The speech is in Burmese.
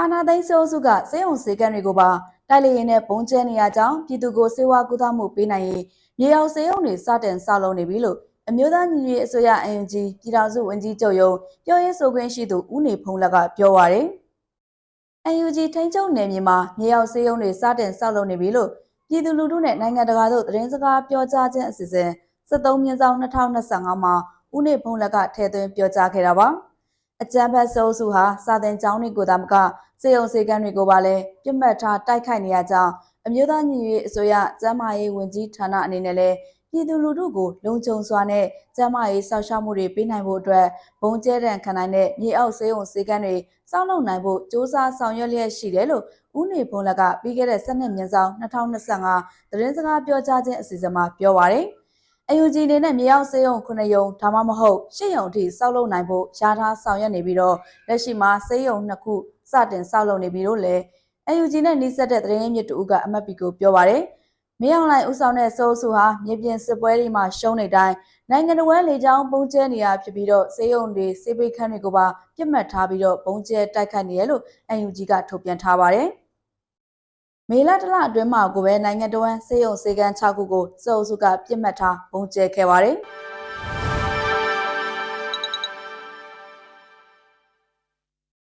အာနာသိန်းစိုးစုကစေယုံစေကန်းတွေကိုပါတိုက်လေရင်နဲ့ပုံကျဲနေရကြောင်းပြည်သူကိုစေဝါကူသမှုပေးနိုင်ရေးမြေအောင်စေယုံတွေစတင်ဆောက်လုပ်နေပြီလို့အမျိုးသားညီညွတ်ရေးအစိုးရ ANG ပြည်ထောင်စုဝန်ကြီးချုပ်ရုံးပြောရေးဆိုခွင့်ရှိသူဦးနေဖုံးလက်ကပြောပါရယ် UNG ထိန်းချုပ်နယ်မြေမှာမြေအောင်စေယုံတွေစတင်ဆောက်လုပ်နေပြီလို့ပြည်သူလူထုနဲ့နိုင်ငံတကာတို့သတင်းစကားပြောကြားခြင်းအစီအစဉ်73မြင်းဆောင်2025မှာဦးနေဖုံးလက်ကထည့်သွင်းပြောကြားခဲ့တာပါ အကြံဖတ်ဆိုးစုဟာစာတင်ကျောင်းတွေကိုသာမကစေယုံစေကန်းတွေကိုပါလည်းပြစ်မှတ်ထားတိုက်ခိုက်နေရကြောင်းအမျိုးသားညီညွတ်ရေးအစိုးရကျန်းမာရေးဝန်ကြီးဌာနအနေနဲ့လည်းပြည်သူလူထုကိုလုံခြုံစွာနဲ့ကျန်းမာရေးစောင့်ရှောက်မှုတွေပေးနိုင်ဖို့အတွက်ဘုံကျဲတံခံနိုင်တဲ့မြေအောက်စေယုံစေကန်းတွေစောင့်လုပ်နိုင်ဖို့စ조사ဆောင်ရွက်လျက်ရှိတယ်လို့ဦးနေဘုံလက်ကပြီးခဲ့တဲ့12မြင်းဆောင်2025သတင်းစကားပြောကြားခြင်းအစီအစဉ်မှာပြောပါရယ် အယူဂျီအနေနဲ့မြေအောက်စေယုံ9ယုံဒါမှမဟုတ်10ယုံအထိစောက်လုပ်နိုင်ဖို့ယာထားဆောင်ရွက်နေပြီးတော့လက်ရှိမှာစေယုံနှစ်ခုစတင်စောက်လုပ်နေပြီလို့လည်းအယူဂျီနဲ့နှိစက်တဲ့သတင်းရင်းမြစ်တူကအမတ်ပီကိုပြောပါရယ်မင်းအောင်လှိုင်ဦးဆောင်တဲ့စိုးစုဟာမြေပြင်စစ်ပွဲတွေမှာရှုံးနေတိုင်းနိုင်ငံတော်ဝန်လေကြောင်းပုံကျဲနေရဖြစ်ပြီးတော့စေယုံတွေစေပိတ်ခန်းတွေကိုပါပြစ်မှတ်ထားပြီးတော့ပုံကျဲတိုက်ခတ်နေရလို့ UNG ကထုတ်ပြန်ထားပါတယ်။ မေလတလအတွင်းမှာကိုပဲနိုင်ငံတော်ဝန်စေယုံစေကန်း6ခုကိုစိုးစုကပြစ်မှတ်ထားပုံကျဲခဲ့ပါတယ်။